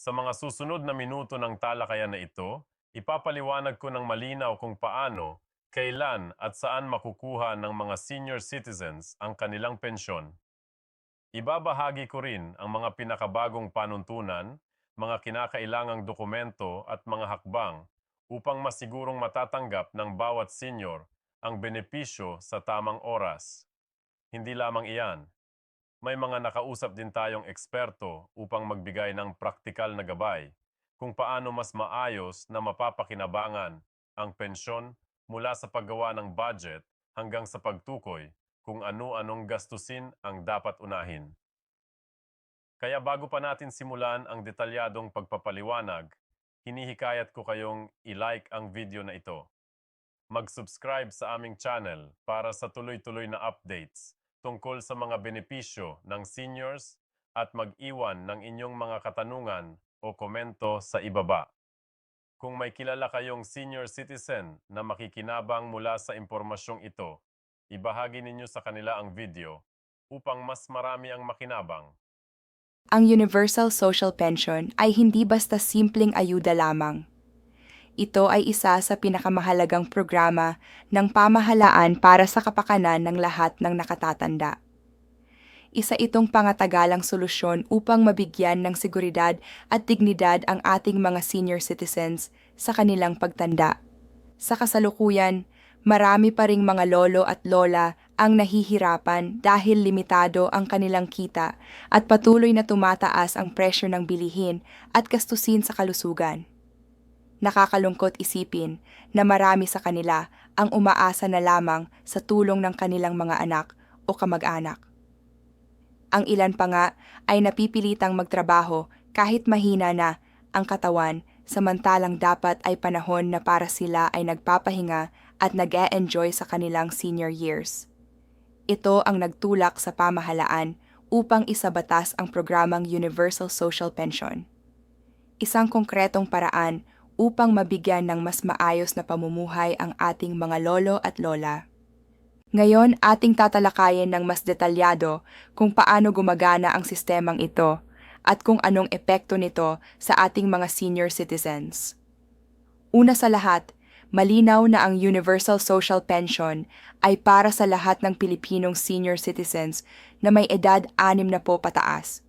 Sa mga susunod na minuto ng talakayan na ito, ipapaliwanag ko ng malinaw kung paano, kailan at saan makukuha ng mga senior citizens ang kanilang pensyon. Ibabahagi ko rin ang mga pinakabagong panuntunan, mga kinakailangang dokumento at mga hakbang upang masigurong matatanggap ng bawat senior ang benepisyo sa tamang oras. Hindi lamang iyan, may mga nakausap din tayong eksperto upang magbigay ng praktikal na gabay kung paano mas maayos na mapapakinabangan ang pensyon mula sa paggawa ng budget hanggang sa pagtukoy kung ano-anong gastusin ang dapat unahin. Kaya bago pa natin simulan ang detalyadong pagpapaliwanag, hinihikayat ko kayong i-like ang video na ito. Mag-subscribe sa aming channel para sa tuloy-tuloy na updates tungkol sa mga benepisyo ng seniors at mag-iwan ng inyong mga katanungan o komento sa ibaba. Kung may kilala kayong senior citizen na makikinabang mula sa impormasyong ito, ibahagi ninyo sa kanila ang video upang mas marami ang makinabang. Ang Universal Social Pension ay hindi basta simpleng ayuda lamang. Ito ay isa sa pinakamahalagang programa ng pamahalaan para sa kapakanan ng lahat ng nakatatanda. Isa itong pangatagalang solusyon upang mabigyan ng seguridad at dignidad ang ating mga senior citizens sa kanilang pagtanda. Sa kasalukuyan, marami pa ring mga lolo at lola ang nahihirapan dahil limitado ang kanilang kita at patuloy na tumataas ang presyo ng bilihin at gastusin sa kalusugan. Nakakalungkot isipin na marami sa kanila ang umaasa na lamang sa tulong ng kanilang mga anak o kamag-anak. Ang ilan pa nga ay napipilitang magtrabaho kahit mahina na ang katawan samantalang dapat ay panahon na para sila ay nagpapahinga at nag enjoy sa kanilang senior years. Ito ang nagtulak sa pamahalaan upang isabatas ang programang Universal Social Pension. Isang konkretong paraan upang mabigyan ng mas maayos na pamumuhay ang ating mga lolo at lola. Ngayon, ating tatalakayin ng mas detalyado kung paano gumagana ang sistemang ito at kung anong epekto nito sa ating mga senior citizens. Una sa lahat, malinaw na ang Universal Social Pension ay para sa lahat ng Pilipinong senior citizens na may edad 6 na po pataas.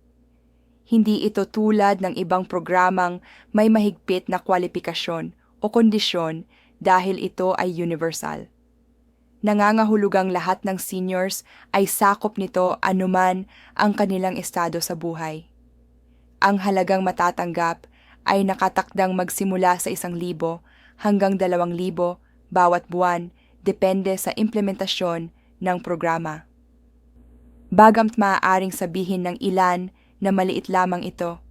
Hindi ito tulad ng ibang programang may mahigpit na kwalifikasyon o kondisyon dahil ito ay universal nangangahulugang lahat ng seniors ay sakop nito anuman ang kanilang estado sa buhay. Ang halagang matatanggap ay nakatakdang magsimula sa isang libo hanggang dalawang libo bawat buwan depende sa implementasyon ng programa. Bagamt maaaring sabihin ng ilan na maliit lamang ito,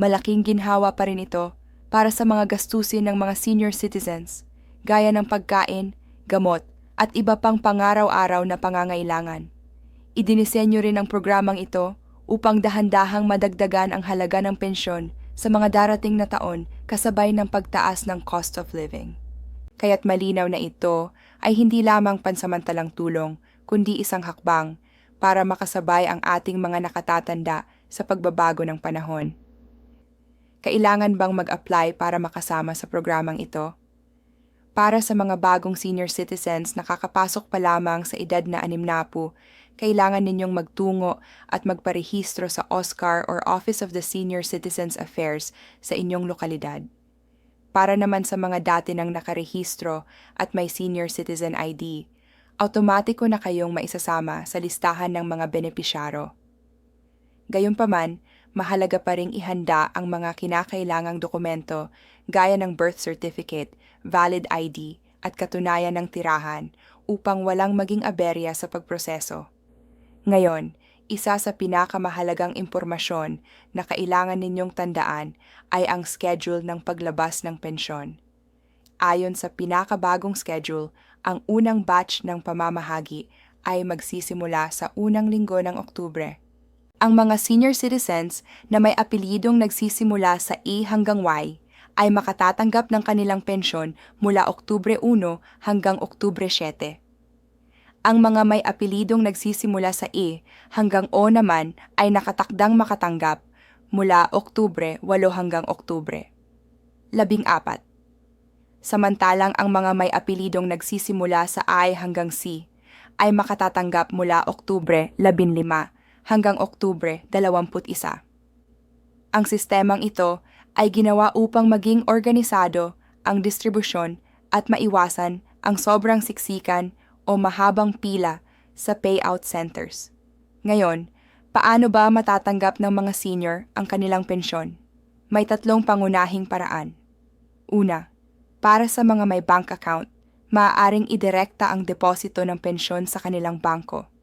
malaking ginhawa pa rin ito para sa mga gastusin ng mga senior citizens, gaya ng pagkain, gamot, at iba pang pangaraw-araw na pangangailangan. Idinisenyo rin ang programang ito upang dahan-dahang madagdagan ang halaga ng pensyon sa mga darating na taon kasabay ng pagtaas ng cost of living. Kaya't malinaw na ito ay hindi lamang pansamantalang tulong, kundi isang hakbang para makasabay ang ating mga nakatatanda sa pagbabago ng panahon. Kailangan bang mag-apply para makasama sa programang ito? Para sa mga bagong senior citizens na kakapasok pa lamang sa edad na anim na po, kailangan ninyong magtungo at magparehistro sa OSCAR or Office of the Senior Citizens Affairs sa inyong lokalidad. Para naman sa mga dati nang nakarehistro at may senior citizen ID, automatiko na kayong maisasama sa listahan ng mga benepisyaro. Gayunpaman, mahalaga pa ring ihanda ang mga kinakailangang dokumento gaya ng birth certificate, valid ID, at katunayan ng tirahan upang walang maging aberya sa pagproseso. Ngayon, isa sa pinakamahalagang impormasyon na kailangan ninyong tandaan ay ang schedule ng paglabas ng pensyon. Ayon sa pinakabagong schedule, ang unang batch ng pamamahagi ay magsisimula sa unang linggo ng Oktubre ang mga senior citizens na may apelidong nagsisimula sa E hanggang Y ay makatatanggap ng kanilang pensyon mula Oktubre 1 hanggang Oktubre 7. Ang mga may apelidong nagsisimula sa E hanggang O naman ay nakatakdang makatanggap mula Oktubre 8 hanggang Oktubre. Labing apat. Samantalang ang mga may apelidong nagsisimula sa I hanggang C ay makatatanggap mula Oktubre 15 hanggang Oktubre 21. Ang sistemang ito ay ginawa upang maging organisado ang distribusyon at maiwasan ang sobrang siksikan o mahabang pila sa payout centers. Ngayon, paano ba matatanggap ng mga senior ang kanilang pensyon? May tatlong pangunahing paraan. Una, para sa mga may bank account, maaaring idirekta ang deposito ng pensyon sa kanilang bangko.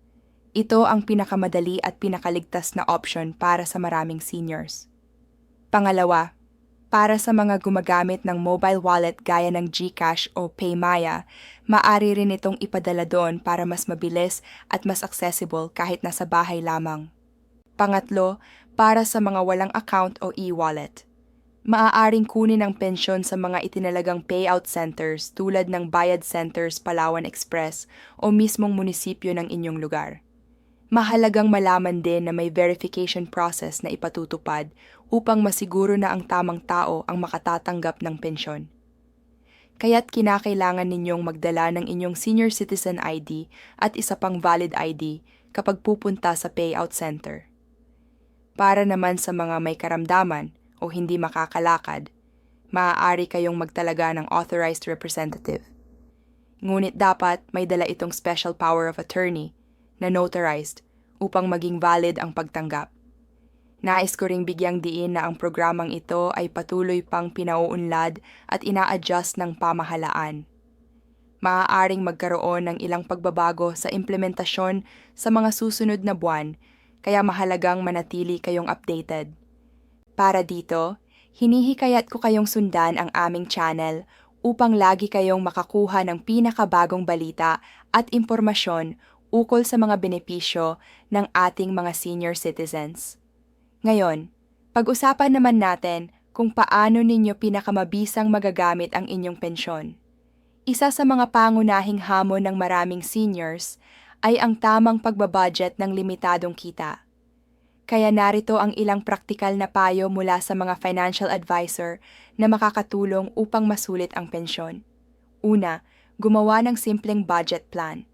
Ito ang pinakamadali at pinakaligtas na option para sa maraming seniors. Pangalawa, para sa mga gumagamit ng mobile wallet gaya ng GCash o Paymaya, maaari rin itong ipadala doon para mas mabilis at mas accessible kahit nasa bahay lamang. Pangatlo, para sa mga walang account o e-wallet. Maaaring kunin ang pensyon sa mga itinalagang payout centers tulad ng Bayad Centers Palawan Express o mismong munisipyo ng inyong lugar. Mahalagang malaman din na may verification process na ipatutupad upang masiguro na ang tamang tao ang makatatanggap ng pensyon. Kaya't kinakailangan ninyong magdala ng inyong senior citizen ID at isa pang valid ID kapag pupunta sa payout center. Para naman sa mga may karamdaman o hindi makakalakad, maaari kayong magtalaga ng authorized representative. Ngunit dapat may dala itong special power of attorney na notarized upang maging valid ang pagtanggap. Nais ko ring bigyang diin na ang programang ito ay patuloy pang pinauunlad at ina-adjust ng pamahalaan. Maaaring magkaroon ng ilang pagbabago sa implementasyon sa mga susunod na buwan, kaya mahalagang manatili kayong updated. Para dito, hinihikayat ko kayong sundan ang aming channel upang lagi kayong makakuha ng pinakabagong balita at impormasyon ukol sa mga benepisyo ng ating mga senior citizens. Ngayon, pag-usapan naman natin kung paano ninyo pinakamabisang magagamit ang inyong pensyon. Isa sa mga pangunahing hamon ng maraming seniors ay ang tamang pagbabudget ng limitadong kita. Kaya narito ang ilang praktikal na payo mula sa mga financial advisor na makakatulong upang masulit ang pensyon. Una, gumawa ng simpleng budget plan.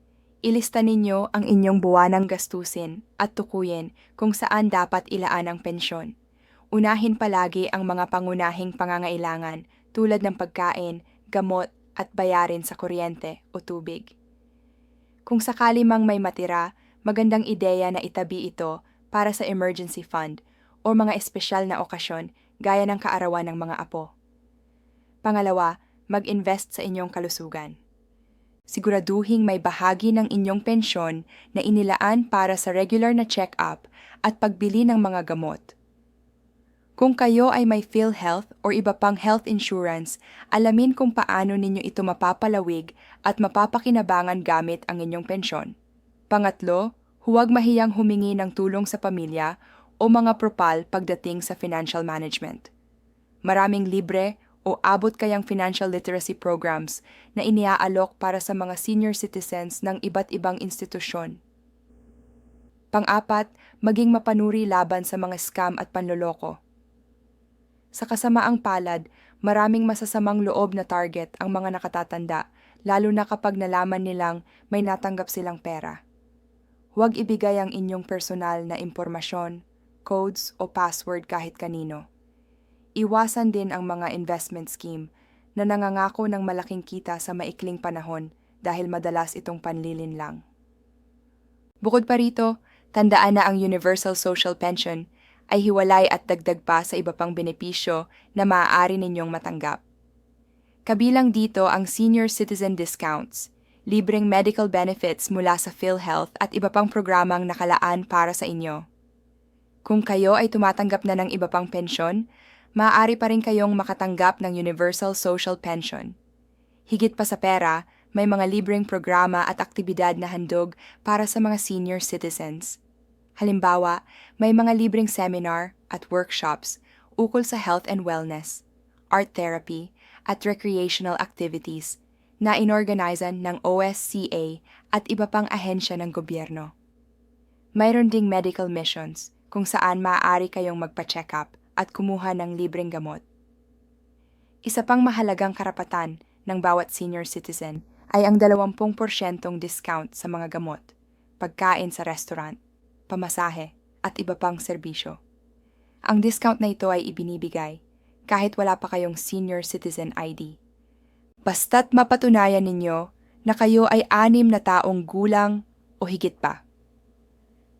Ilista ninyo ang inyong buwanang gastusin at tukuyin kung saan dapat ilaan ang pensyon. Unahin palagi ang mga pangunahing pangangailangan tulad ng pagkain, gamot at bayarin sa kuryente o tubig. Kung sakali mang may matira, magandang ideya na itabi ito para sa emergency fund o mga espesyal na okasyon gaya ng kaarawan ng mga apo. Pangalawa, mag-invest sa inyong kalusugan. Siguraduhing may bahagi ng inyong pensyon na inilaan para sa regular na check-up at pagbili ng mga gamot. Kung kayo ay may PhilHealth o iba pang health insurance, alamin kung paano ninyo ito mapapalawig at mapapakinabangan gamit ang inyong pensyon. Pangatlo, huwag mahiyang humingi ng tulong sa pamilya o mga propal pagdating sa financial management. Maraming libre o abot kayang financial literacy programs na iniaalok para sa mga senior citizens ng iba't ibang institusyon. Pang-apat, maging mapanuri laban sa mga scam at panloloko. Sa kasamaang palad, maraming masasamang loob na target ang mga nakatatanda, lalo na kapag nalaman nilang may natanggap silang pera. Huwag ibigay ang inyong personal na impormasyon, codes o password kahit kanino. Iwasan din ang mga investment scheme na nangangako ng malaking kita sa maikling panahon dahil madalas itong panlilin lang. Bukod pa rito, tandaan na ang Universal Social Pension ay hiwalay at dagdag pa sa iba pang benepisyo na maaari ninyong matanggap. Kabilang dito ang senior citizen discounts, libreng medical benefits mula sa PhilHealth at iba pang programang nakalaan para sa inyo. Kung kayo ay tumatanggap na ng iba pang pensyon, maaari pa rin kayong makatanggap ng Universal Social Pension. Higit pa sa pera, may mga libreng programa at aktibidad na handog para sa mga senior citizens. Halimbawa, may mga libreng seminar at workshops ukol sa health and wellness, art therapy, at recreational activities na inorganizan ng OSCA at iba pang ahensya ng gobyerno. Mayroon ding medical missions kung saan maaari kayong magpa-check up at kumuha ng libreng gamot. Isa pang mahalagang karapatan ng bawat senior citizen ay ang 20% discount sa mga gamot, pagkain sa restaurant, pamasahe, at iba pang serbisyo. Ang discount na ito ay ibinibigay kahit wala pa kayong senior citizen ID. Basta't mapatunayan ninyo na kayo ay anim na taong gulang o higit pa.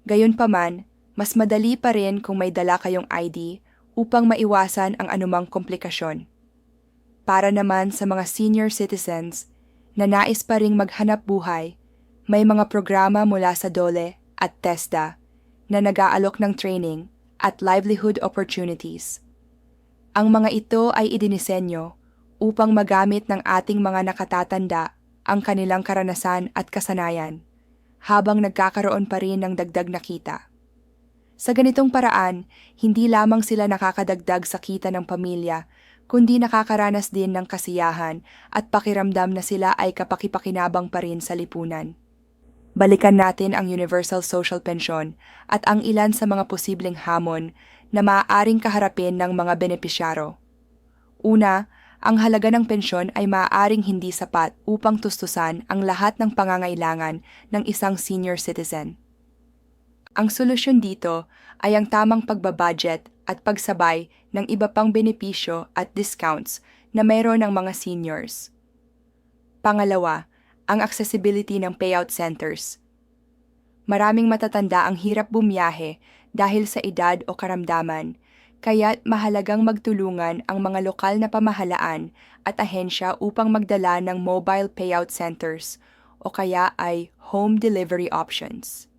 Gayunpaman, mas madali pa rin kung may dala kayong ID upang maiwasan ang anumang komplikasyon. Para naman sa mga senior citizens na nais pa ring maghanap buhay, may mga programa mula sa DOLE at TESDA na nag-aalok ng training at livelihood opportunities. Ang mga ito ay idinisenyo upang magamit ng ating mga nakatatanda ang kanilang karanasan at kasanayan habang nagkakaroon pa rin ng dagdag na kita. Sa ganitong paraan, hindi lamang sila nakakadagdag sa kita ng pamilya, kundi nakakaranas din ng kasiyahan at pakiramdam na sila ay kapakipakinabang pa rin sa lipunan. Balikan natin ang Universal Social Pension at ang ilan sa mga posibleng hamon na maaaring kaharapin ng mga benepisyaro. Una, ang halaga ng pensyon ay maaaring hindi sapat upang tustusan ang lahat ng pangangailangan ng isang senior citizen. Ang solusyon dito ay ang tamang pagbabudget at pagsabay ng iba pang benepisyo at discounts na mayroon ng mga seniors. Pangalawa, ang accessibility ng payout centers. Maraming matatanda ang hirap bumiyahe dahil sa edad o karamdaman, kaya't mahalagang magtulungan ang mga lokal na pamahalaan at ahensya upang magdala ng mobile payout centers o kaya ay home delivery options.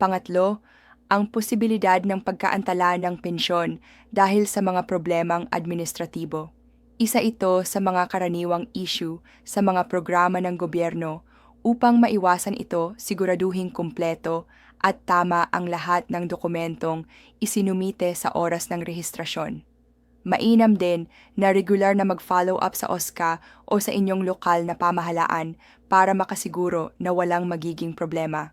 Pangatlo, ang posibilidad ng pagkaantala ng pensyon dahil sa mga problemang administratibo. Isa ito sa mga karaniwang issue sa mga programa ng gobyerno upang maiwasan ito siguraduhing kumpleto at tama ang lahat ng dokumentong isinumite sa oras ng rehistrasyon. Mainam din na regular na mag-follow up sa OSCA o sa inyong lokal na pamahalaan para makasiguro na walang magiging problema.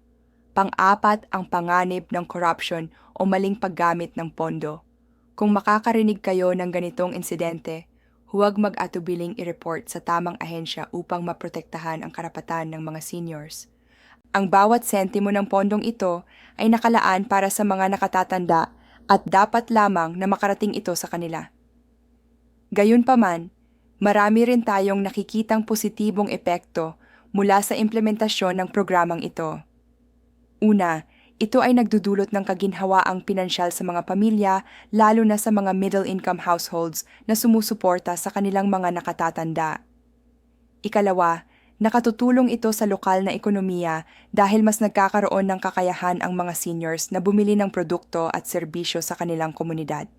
Pang-apat ang panganib ng corruption o maling paggamit ng pondo. Kung makakarinig kayo ng ganitong insidente, huwag mag-atubiling i-report sa tamang ahensya upang maprotektahan ang karapatan ng mga seniors. Ang bawat sentimo ng pondong ito ay nakalaan para sa mga nakatatanda at dapat lamang na makarating ito sa kanila. Gayunpaman, marami rin tayong nakikitang positibong epekto mula sa implementasyon ng programang ito. Una, ito ay nagdudulot ng kaginhawaang pinansyal sa mga pamilya, lalo na sa mga middle-income households na sumusuporta sa kanilang mga nakatatanda. Ikalawa, nakatutulong ito sa lokal na ekonomiya dahil mas nagkakaroon ng kakayahan ang mga seniors na bumili ng produkto at serbisyo sa kanilang komunidad.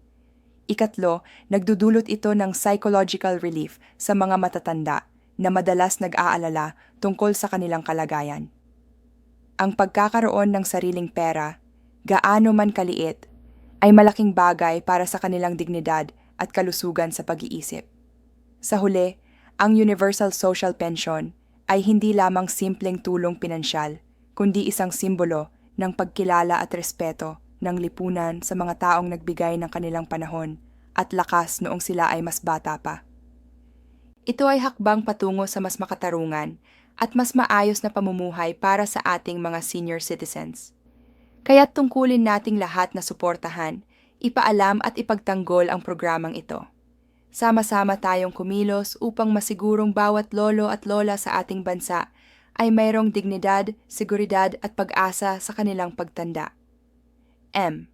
Ikatlo, nagdudulot ito ng psychological relief sa mga matatanda na madalas nag-aalala tungkol sa kanilang kalagayan ang pagkakaroon ng sariling pera, gaano man kaliit, ay malaking bagay para sa kanilang dignidad at kalusugan sa pag-iisip. Sa huli, ang Universal Social Pension ay hindi lamang simpleng tulong pinansyal, kundi isang simbolo ng pagkilala at respeto ng lipunan sa mga taong nagbigay ng kanilang panahon at lakas noong sila ay mas bata pa. Ito ay hakbang patungo sa mas makatarungan at mas maayos na pamumuhay para sa ating mga senior citizens. Kaya tungkulin nating lahat na suportahan, ipaalam at ipagtanggol ang programang ito. Sama-sama tayong kumilos upang masigurong bawat lolo at lola sa ating bansa ay mayroong dignidad, seguridad at pag-asa sa kanilang pagtanda. M.